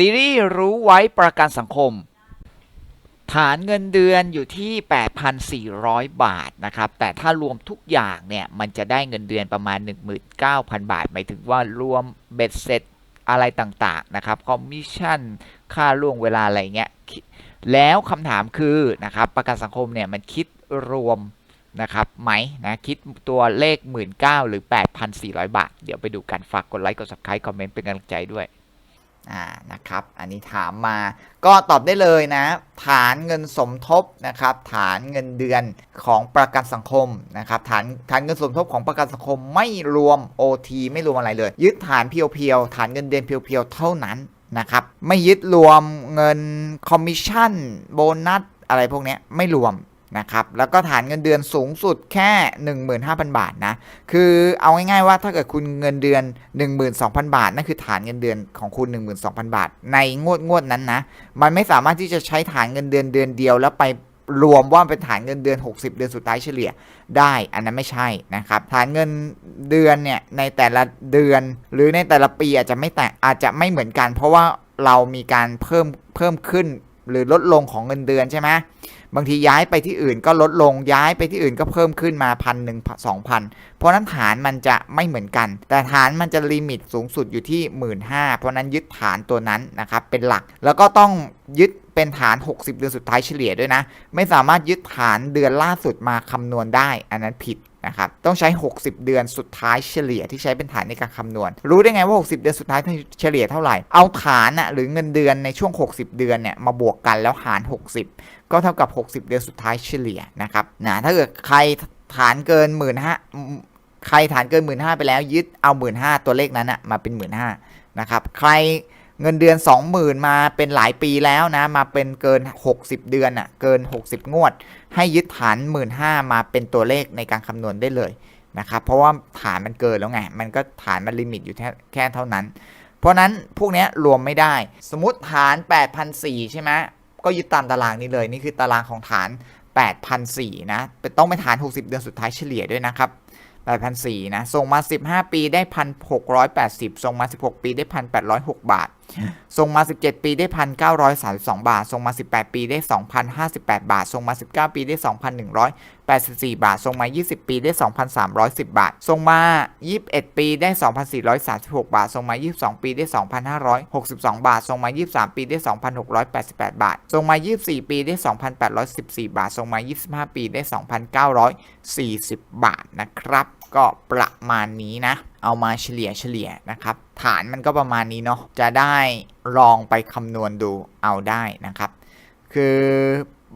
ซีรีส์รู้ไว้ประกันสังคม ฐานเงินเดือนอยู่ที่ 8,400 บาทนะครับ แต่ถ้ารวมทุกอย่างเนี่ย มันจะได้เงินเดือนประมาณ 19,000 บาท หมายถึงว่ารวมเบ็ดเสร็จอะไรต่างๆนะครับคอมมิชชั่นค่าล่วงเวลาอะไรเงี้ยแล้วคำถามคือนะครับ ประกันสังคมเนี่ยมันคิดรวมนะครับไหมนะคิดตัวเลข 19,000หรือ 8,400 บาท เดี๋ยวไปดูกันฝากกดไลค์กด subscribe คอมเมนต์เป็นกำลังใจด้วย อ่านะครับ อันนี้ถามมาก็ตอบได้เลยนะ ฐานเงินสมทบนะครับ ฐานเงินเดือนของประกันสังคมนะครับฐานฐานเงินสมทบของประกันสังคมไม่รวม OT ไม่รวมอะไรเลย ยึดฐานเพียวๆฐานเงินเดือนเพียวๆเท่านั้นนะครับ ไม่ยึดรวมเงินคอมมิชชั่นโบนัสอะไรพวกนี้ไม่รวม นะครับแล้วก็ฐานเงินเดือนสูงสุดแค่ 15,000 บาทนะคือเอาง่ายๆว่าถ้าเกิดคุณเงินเดือน 12,000 บาทนั่นคือฐานเงินเดือนของคุณ 12,000 บาท ในงวดงวดนั้นนะมันไม่สามารถที่จะใช้ฐานเงินเดือนเดือนเดียว แล้วไปรวมว่าเป็นฐานเงินเดือน 60 เดือนสุดท้ายเฉลี่ยได้ อันนั้นไม่ใช่นะครับฐานเงินเดือนเนี่ยในแต่ละเดือนหรือในแต่ละปีอาจจะไม่แตกอาจจะไม่เหมือนกัน เพราะว่าเรามีการเพิ่มเพิ่มขึ้นหรือลดลงของเงินเดือนใช่ไหม บางทีย้ายไปที่อื่นก็ลดลงย้ายไปที่อื่นก็เพิ่มขึ้นมาพันหนึ่งสองพันเพราะนั้นฐานมันจะไม่เหมือนกัน แต่ฐานมันจะลิมิตสูงสุดอยู่ที่ 1 5ื่นเพราะนั้นยึดฐานตัวนั้นนะครับเป็นหลักแล้วก็ต้องยึดเป็นฐาน 60 เดือนสุดท้ายเฉลี่ยด้วยนะ ไม่สามารถยึดฐานเดือนล่าสุดมาคำนวณได้ อันนั้นผิด นะครับต้องใช้ 60 เดือนสุดท้ายเฉลี่ยที่ใช้เป็นฐานในการคำนวณ รู้ได้ไงว่า 60 เดือนสุดท้ายเฉลี่ยเท่าไหร่ เอาฐานอะหรือเงินเดือนในช่วง 60 เดือนเนี่ยมาบวกกันแล้วหาร 60 ก็เท่ากับ 60 เดือนสุดท้ายเฉลี่ยนะครับนะถ้าเกิดใครฐานเกิน1 5ื่นห้าใครฐานเกิน1 5ื่นห้าไปแล้วยึดเอา1 5ื่นห้าตัวเลขนั้นอะมาเป็น1 5ื่นห้านะครับใคร เงินเดือน 20,000 มาเป็นหลายปีแล้วนะ มาเป็นเกิน 60 เดือนอะ่ะ เกิน 60 งวด ให้ยึดฐาน 1 5ื่นมาเป็นตัวเลขในการคำนวณได้เลยนะครับ เพราะว่าฐานมันเกินแล้วไง มันก็ฐานมันลิมิตอยู่แค่แค่เท่านั้น เพราะนั้นพวกนี้รวมไม่ได้ สมมติฐาน8,400ใช่ไหมก็ยึดตามตารางนี้เลย นี่คือตารางของฐาน8,400นะเป็นต้องเป็นฐาน 60 เดือนสุดท้ายเฉลี่ยด้วยนะครับ8,400นะ ส่งมา 15 ปีได้ 1,680 ส่งมา 16 ปีได้ 1,806 บาท ส่งมา 17 ปีได้ 1,932 บาท ส่งมา 18 ปีได้ 2,058 บาท ส่งมา 19 ปีได้ 2,184 บาท ส่งมา 20 ปีได้ 2,310 บาท ส่งมา 21 ปีได้ 2,436 บาท ส่งมา 22 ปีได้ 2,562 บาท ส่งมา 23 ปีได้ 2,688 บาท ส่งมา 24 ปีได้ 2,814 บาท ส่งมา 25 ปีได้ 2,940 บาทนะครับ ก็ประมาณนี้นะ เอามาเฉลี่ยเฉลี่ยนะครับ ฐานมันก็ประมาณนี้เนาะจะได้ลองไปคำนวณดูเอาได้นะครับ คือ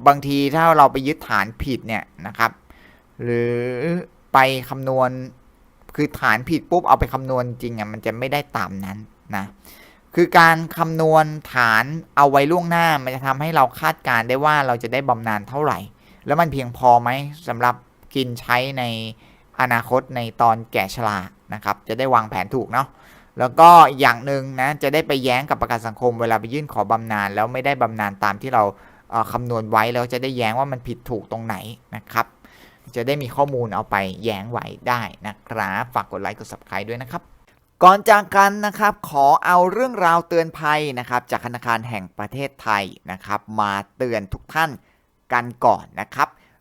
บางทีถ้าเราไปยึดฐานผิดเนี่ยนะครับ หรือไปคำนวณคือฐานผิดปุ๊บเอาไปคำนวณจริงอะมันจะไม่ได้ตามนั้นนะคือการคำนวณฐานเอาไว้ล่วงหน้ามันจะทำให้เราคาดการได้ว่าเราจะได้บำนาญเท่าไหร่ แล้วมันเพียงพอไหมสำหรับกินใช้ใน อนาคตในตอนแก่ชรานะครับ จะได้วางแผนถูกเนาะแล้วก็อย่างหนึ่งนะจะได้ไปแย้งกับประกันสังคมเวลาไปยื่นขอบำนาญแล้วไม่ได้บำนาญตามที่เราคำนวณไว้แล้วจะได้แย้งว่ามันผิดถูกตรงไหนนะครับ จะได้มีข้อมูลเอาไปแย้งไว้ได้นะครับฝากกดไลค์กด subscribe ด้วยนะครับ ก่อนจากกันนะครับขอเอาเรื่องราวเตือนภัยนะครับจากธนาคารแห่งประเทศไทยนะครับ มาเตือนทุกท่านกันก่อนนะครับ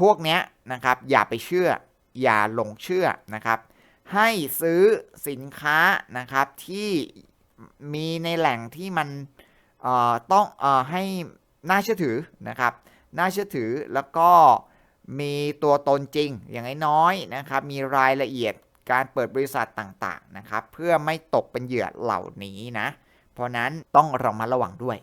พวกเนี้ยนะครับอย่าไปเชื่อ อย่าหลงเชื่อนะครับ ให้ซื้อสินค้านะครับที่มีในแหล่งที่มันเอ่อต้องเอ่อให้น่าเชื่อถือนะครับ น่าเชื่อถือแล้วก็มีตัวตนจริงอย่างน้อยๆนะครับ มีรายละเอียดการเปิดบริษัทต่างๆนะครับ เพื่อไม่ตกเป็นเหยื่อเหล่านี้นะ เพราะนั้นต้องระมัดระวังด้วย